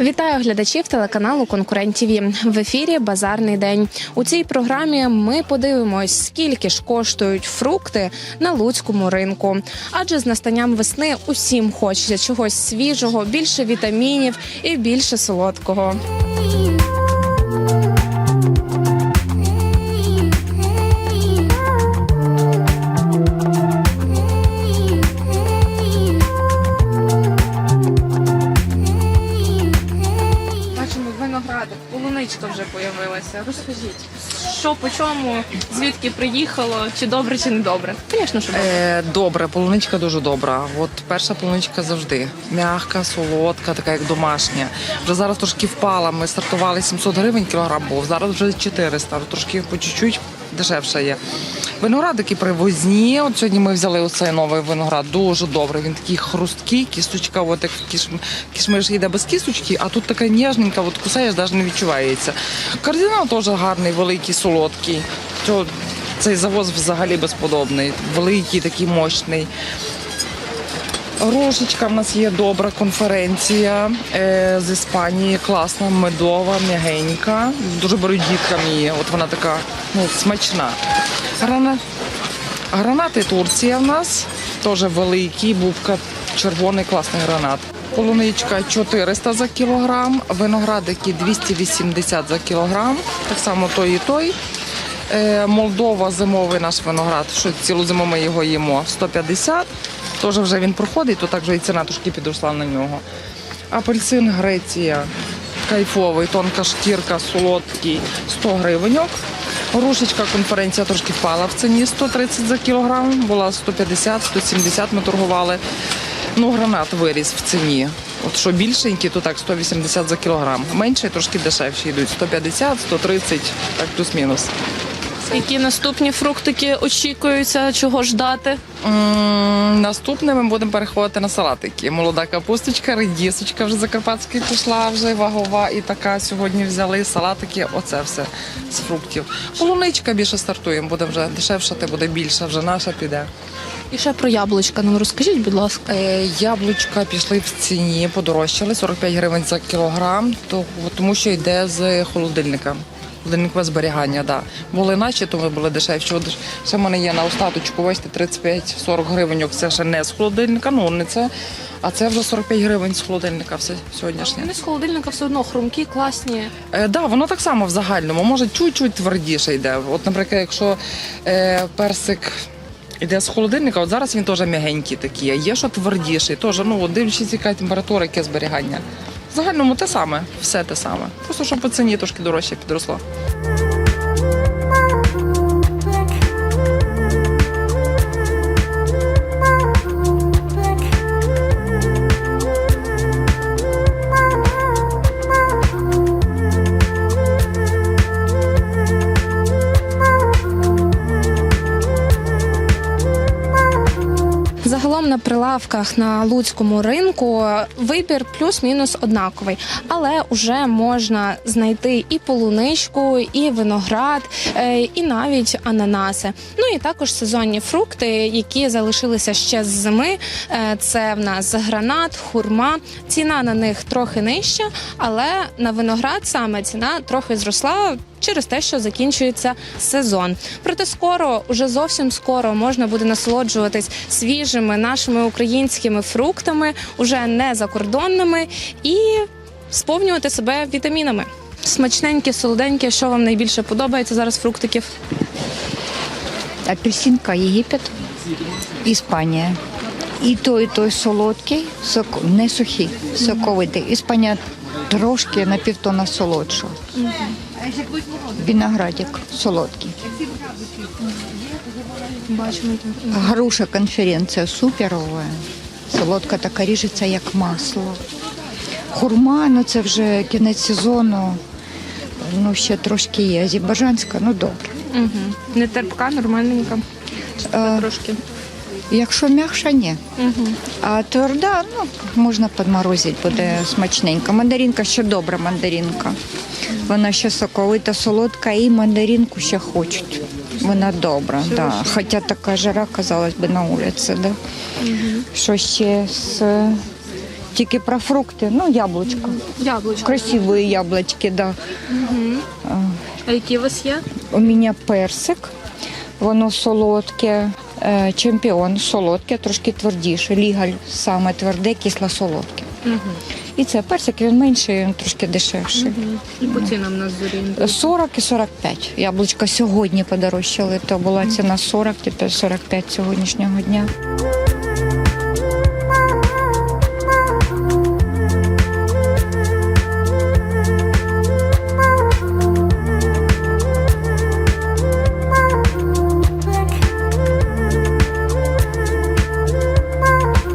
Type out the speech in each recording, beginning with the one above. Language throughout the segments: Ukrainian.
Вітаю глядачів телеканалу Конкурент ТВ. В ефірі Базарний день. У цій програмі ми подивимось, скільки ж коштують фрукти на луцькому ринку. Адже з настанням весни усім хочеться чогось свіжого, більше вітамінів і більше солодкого. Полуничка вже появилася. Розкажіть, що по чому, звідки приїхало, чи добре, чи не добре? Звісно, що добре. Е, добре, полуничка дуже добра. От перша полуничка завжди м'яка, солодка, така як домашня. Вже зараз трошки впала. Ми стартували 700 гривень кілограм був, зараз вже 400, трошки по чуть-чуть дешевше є. Виноградики привозні. От сьогодні ми взяли оцей новий виноград. Дуже добрий. Він такий хрусткий, кісточка, от як кіш... кішмиш йде без кісточки, а тут така ніжненька, от кусаєш, навіть не відчувається. Кардинал теж гарний, великий, солодкий. Цей завоз взагалі безподобний, великий, такий мощний. Рожечка в нас є добра конференція е, з Іспанії, класна, медова, м'ягенька. Дуже беруть діткам її. От вона така ну, смачна. Грана... Гранати Турція в нас теж великий, бубка, червоний, класний гранат. Полуничка 400 за кілограм, виноградики 280 за кілограм, так само той і той. Е, Молдова зимовий наш виноград, що цілу зиму ми його їмо 150. Теж вже він проходить, то так вже і ціна трошки підросла на нього. Апельсин Греція, кайфовий, тонка шкірка, солодкий, 100 гривеньок. Грушечка конференція трошки впала в ціні 130 за кілограм, була 150, 170 ми торгували. Ну, гранат виріс в ціні. От що більшенькі, то так 180 за кілограм. Менші трошки дешевші йдуть 150, 130, так плюс-мінус. Які наступні фруктики очікуються, чого ждати? М, Наступне ми будемо переходити на салатики. Молода капусточка, редісочка вже закарпатська пішла, вже вагова і така. Сьогодні взяли салатики. Оце все з фруктів. Полуничка більше стартуємо, буде вже дешевшати, буде більше, вже наша піде. І ще про яблучка нам розкажіть, будь ласка. Е, Яблучка пішли в ціні, подорожчали 45 гривень за кілограм, то, тому що йде з холодильника. Холодильникове зберігання, да. Були наші, то ми були дешевші. От Ще в мене є на остаточку, бачите, 35-40 гривень. Це ще не з холодильника, ну не це. А це вже 45 гривень з холодильника все сьогоднішнє. Вони з холодильника все одно хрумкі, класні. Е, да, воно так само в загальному. Може, чуть-чуть твердіше йде. От, наприклад, якщо е, персик йде з холодильника, от зараз він теж м'ягенький такий, а є що твердіший, теж, ну, дивлячись, яка температура, яке зберігання. Загальному те саме, все те саме. Просто щоб по ціні трошки дорожче підросло. Загалом на прилавках на луцькому ринку вибір плюс-мінус однаковий, але вже можна знайти і полуничку, і виноград, е, і навіть ананаси. Ну і також сезонні фрукти, які залишилися ще з зими. Е, Це в нас гранат, хурма. Ціна на них трохи нижча, але на виноград саме ціна трохи зросла через те, що закінчується сезон. Проте скоро, уже зовсім скоро, можна буде насолоджуватись свіжими нашими українськими фруктами, уже не закордонними, і сповнювати себе вітамінами. Смачненькі, солоденькі, що вам найбільше подобається зараз фруктиків? Апельсинка Єгипет, Іспанія. І той, і той солодкий, сок, не сухий, соковитий. Іспанія трошки на півтона солодша. Виноградик солодкий. Бачимо Груша конференція суперова. Солодка така ріжеться, як масло. Хурма, ну це вже кінець сезону. Ну, ще трошки є. Азербайджанська, ну добре. угу. не терпка, нормальненька. Е, Трошки. Якщо м'якша, ні. Угу. А тверда, ну, можна підморозити, буде смачненька. Мандаринка ще добра мандаринка. Вона ще соковита, солодка і мандаринку ще хочуть. Вона добра, да. Хоча така жара, казалось би, на вулиці. Да? Що ще з тільки про фрукти, ну, яблучко. Яблучко. Красивые яблочки, да. А які у вас є? У мене персик, воно солодке, е, чемпіон солодке, трошки твердіше. Лігаль саме тверде, кисло-солодке. І це персик, він менший, він трошки дешевший. І по цінам нас зорієнтуйте. 40 і 45. Яблучка сьогодні подорожчали, то була ціна 40, тепер 45 сьогоднішнього дня.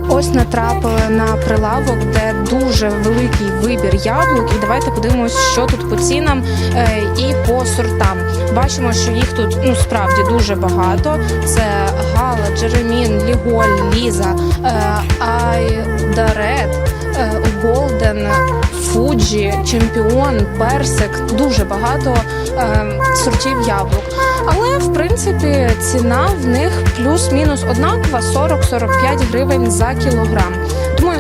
Ось натрапили на прилавок, де дуже великий вибір яблук. І давайте подивимось, що тут по цінам е, і по сортам. Бачимо, що їх тут ну справді дуже багато. Це Гала, Джеремін, Ліголь, Ліза, е, Айдарет, е, Голден, Фуджі, Чемпіон, Персик. Дуже багато сортів яблук. Але в принципі ціна в них плюс-мінус однакова 40-45 гривень за кілограм.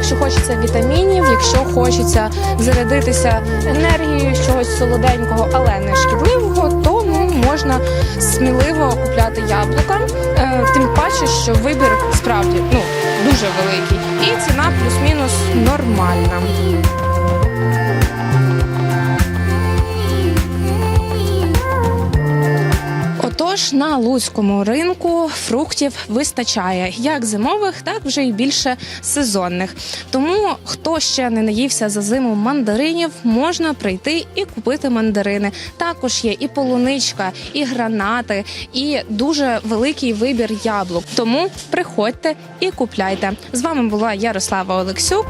Якщо хочеться вітамінів, якщо хочеться зарядитися енергією чогось солоденького, але не шкідливого, то ну можна сміливо купляти яблука. Е, тим паче, що вибір справді ну дуже великий, і ціна плюс-мінус нормальна. Отож, на луцькому ринку фруктів вистачає як зимових, так вже й більше сезонних. Тому хто ще не наївся за зиму мандаринів, можна прийти і купити мандарини. Також є і полуничка, і гранати, і дуже великий вибір яблук. Тому приходьте і купляйте. З вами була Ярослава Олексюк.